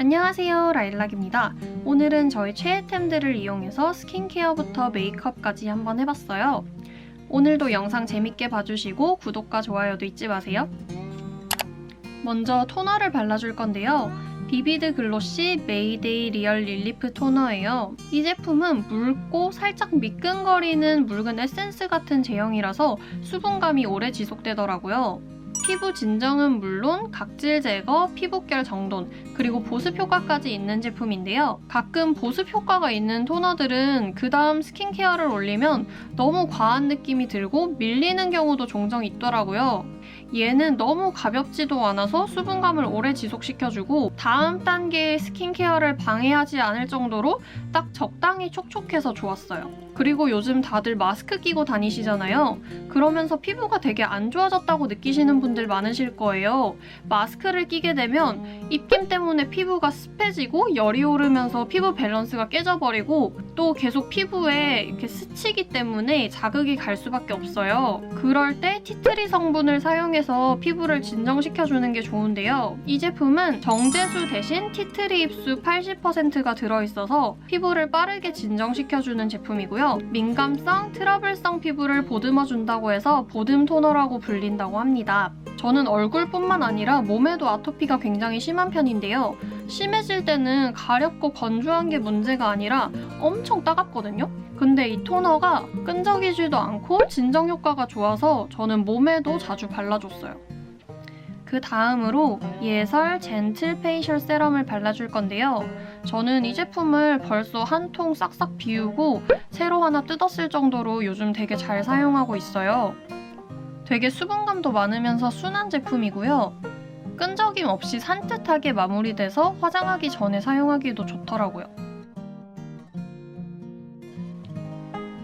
안녕하세요 라일락입니다. 오늘은 저희 최애템들을 이용해서 스킨케어부터 메이크업까지 한번 해봤어요. 오늘도 영상 재밌게 봐주시고 구독과 좋아요도 잊지 마세요. 먼저 토너를 발라줄 건데요. 비비드 글로시 메이데이 리얼 릴리프 토너예요. 이 제품은 묽고 살짝 미끈거리는 묽은 에센스 같은 제형이라서 수분감이 오래 지속되더라고요. 피부 진정은 물론 각질 제거, 피부결 정돈, 그리고 보습 효과까지 있는 제품인데요. 가끔 보습 효과가 있는 토너들은 그 다음 스킨케어를 올리면 너무 과한 느낌이 들고 밀리는 경우도 종종 있더라고요. 얘는 너무 가볍지도 않아서 수분감을 오래 지속시켜주고 다음 단계의 스킨케어를 방해하지 않을 정도로 딱 적당히 촉촉해서 좋았어요. 그리고 요즘 다들 마스크 끼고 다니시잖아요. 그러면서 피부가 되게 안 좋아졌다고 느끼시는 분들 많으실 거예요. 마스크를 끼게 되면 입김 때문에 피부가 습해지고 열이 오르면서 피부 밸런스가 깨져버리고 또 계속 피부에 이렇게 스치기 때문에 자극이 갈 수밖에 없어요. 그럴 때 티트리 성분을 사용해서 피부를 진정시켜주는 게 좋은데요. 이 제품은 정제수 대신 티트리 잎수 80%가 들어있어서 피부를 빠르게 진정시켜주는 제품이고요. 민감성, 트러블성 피부를 보듬어준다고 해서 보듬 토너라고 불린다고 합니다. 저는 얼굴뿐만 아니라 몸에도 아토피가 굉장히 심한 편인데요. 심해질 때는 가렵고 건조한 게 문제가 아니라 엄청 따갑거든요. 근데 이 토너가 끈적이지도 않고 진정 효과가 좋아서 저는 몸에도 자주 발라줬어요. 그 다음으로 예설 젠틀 페이셜 세럼을 발라줄 건데요. 저는 이 제품을 벌써 한 통 싹싹 비우고 새로 하나 뜯었을 정도로 요즘 되게 잘 사용하고 있어요. 되게 수분감도 많으면서 순한 제품이고요. 끈적임 없이 산뜻하게 마무리돼서 화장하기 전에 사용하기도 좋더라고요.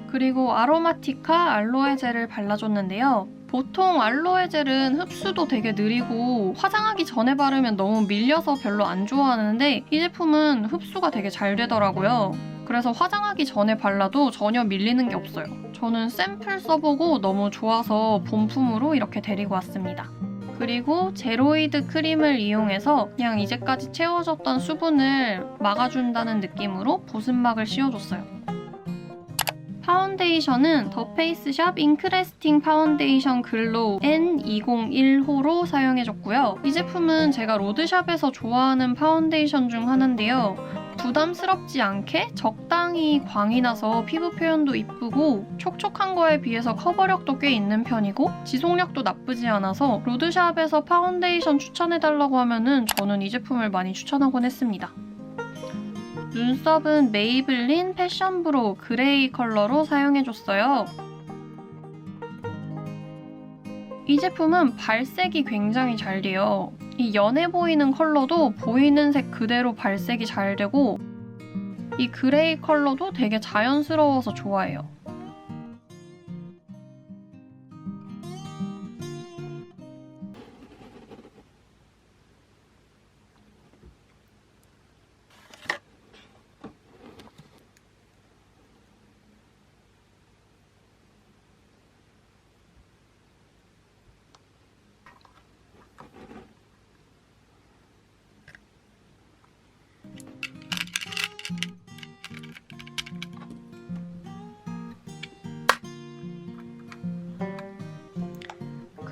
그리고 아로마티카 알로에 젤을 발라줬는데요. 보통 알로에 젤은 흡수도 되게 느리고 화장하기 전에 바르면 너무 밀려서 별로 안 좋아하는데 이 제품은 흡수가 되게 잘 되더라고요. 그래서 화장하기 전에 발라도 전혀 밀리는 게 없어요. 저는 샘플 써보고 너무 좋아서 본품으로 이렇게 데리고 왔습니다. 그리고 제로이드 크림을 이용해서 그냥 이제까지 채워졌던 수분을 막아준다는 느낌으로 보습막을 씌워줬어요. 파운데이션은 더 페이스샵 잉크레스팅 파운데이션 글로우 N201호로 사용해줬고요. 이 제품은 제가 로드샵에서 좋아하는 파운데이션 중 하나인데요. 부담스럽지 않게 적당히 광이 나서 피부 표현도 이쁘고 촉촉한 거에 비해서 커버력도 꽤 있는 편이고 지속력도 나쁘지 않아서 로드샵에서 파운데이션 추천해달라고 하면은 저는 이 제품을 많이 추천하곤 했습니다. 눈썹은 메이블린 패션 브로 그레이 컬러로 사용해줬어요. 이 제품은 발색이 굉장히 잘 돼요. 이 연해 보이는 컬러도 보이는 색 그대로 발색이 잘 되고 이 그레이 컬러도 되게 자연스러워서 좋아해요.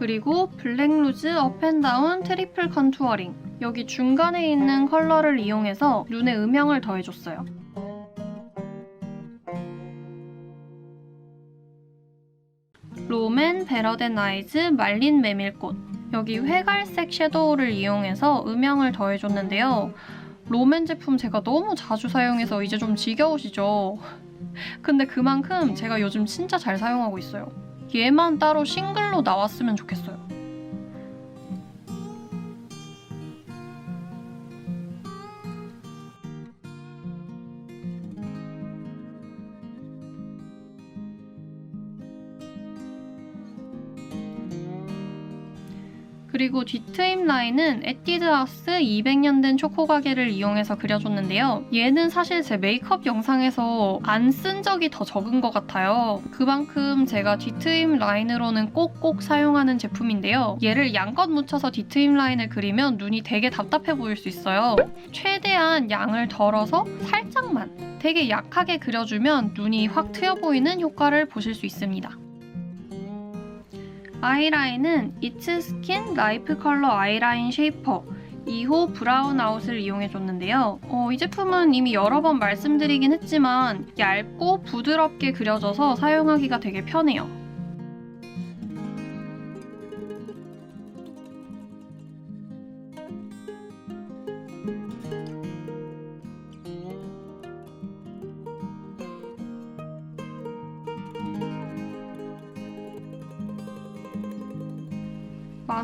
그리고 블랙루즈 업앤다운 트리플 컨투어링 여기 중간에 있는 컬러를 이용해서 눈에 음영을 더해줬어요. 롬앤 베러덴 아이즈 말린 메밀꽃 여기 회갈색 섀도우를 이용해서 음영을 더해줬는데요. 롬앤 제품 제가 너무 자주 사용해서 이제 좀 지겨우시죠? 근데 그만큼 제가 요즘 진짜 잘 사용하고 있어요. 얘만 따로 싱글로 나왔으면 좋겠어요. 그리고 뒤트임 라인은 에뛰드하우스 200년 된 초코 가게를 이용해서 그려줬는데요. 얘는 사실 제 메이크업 영상에서 안 쓴 적이 더 적은 것 같아요. 그만큼 제가 뒤트임 라인으로는 꼭꼭 사용하는 제품인데요. 얘를 양껏 묻혀서 뒤트임 라인을 그리면 눈이 되게 답답해 보일 수 있어요. 최대한 양을 덜어서 살짝만 되게 약하게 그려주면 눈이 확 트여 보이는 효과를 보실 수 있습니다. 아이라인은 이츠 스킨 라이프 컬러 아이라인 쉐이퍼 2호 브라운 아웃을 이용해줬는데요. 어, 이 제품은 이미 여러 번 말씀드리긴 했지만 얇고 부드럽게 그려져서 사용하기가 되게 편해요.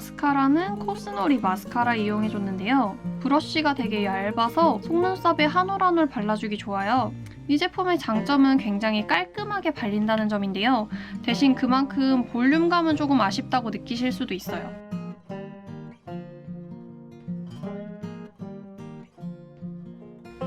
마스카라는 코스놀이 마스카라 이용해줬는데요. 브러쉬가 되게 얇아서 속눈썹에 한 올 한 올 발라주기 좋아요. 이 제품의 장점은 굉장히 깔끔하게 발린다는 점인데요. 대신 그만큼 볼륨감은 조금 아쉽다고 느끼실 수도 있어요.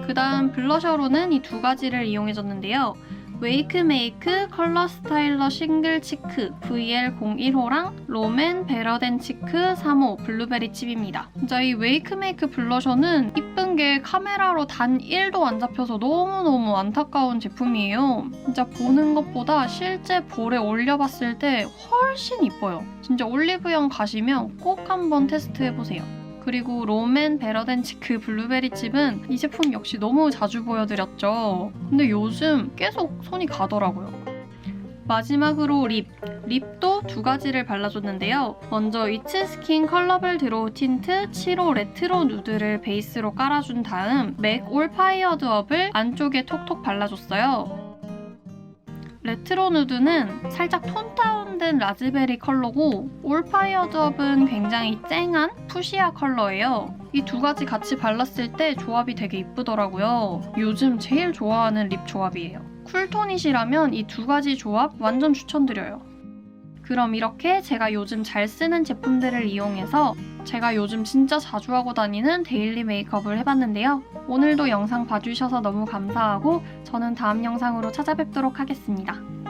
그 다음 블러셔로는 이 두 가지를 이용해줬는데요. 웨이크메이크 컬러 스타일러 싱글 치크 VL01호랑 롬앤 베러덴 치크 3호 블루베리 칩입니다. 진짜 이 웨이크메이크 블러셔는 이쁜 게 카메라로 단 1도 안 잡혀서 너무너무 안타까운 제품이에요. 진짜 보는 것보다 실제 볼에 올려봤을 때 훨씬 이뻐요. 진짜 올리브영 가시면 꼭 한번 테스트해보세요. 그리고 롬앤 베러덴치크 블루베리 칩은 이 제품 역시 너무 자주 보여드렸죠. 근데 요즘 계속 손이 가더라고요. 마지막으로 립. 립도 두 가지를 발라줬는데요. 먼저 이츠 스킨 컬러블 드로우 틴트 7호 레트로 누드를 베이스로 깔아준 다음 맥 올 파이어드 업을 안쪽에 톡톡 발라줬어요. 레트로 누드는 살짝 톤 다운된 라즈베리 컬러고 올파이어 드 업은 굉장히 쨍한 푸시아 컬러예요. 이 두 가지 같이 발랐을 때 조합이 되게 이쁘더라고요. 요즘 제일 좋아하는 립 조합이에요. 쿨톤이시라면 이 두 가지 조합 완전 추천드려요. 그럼 이렇게 제가 요즘 잘 쓰는 제품들을 이용해서 제가 요즘 진짜 자주 하고 다니는 데일리 메이크업을 해봤는데요. 오늘도 영상 봐주셔서 너무 감사하고 저는 다음 영상으로 찾아뵙도록 하겠습니다.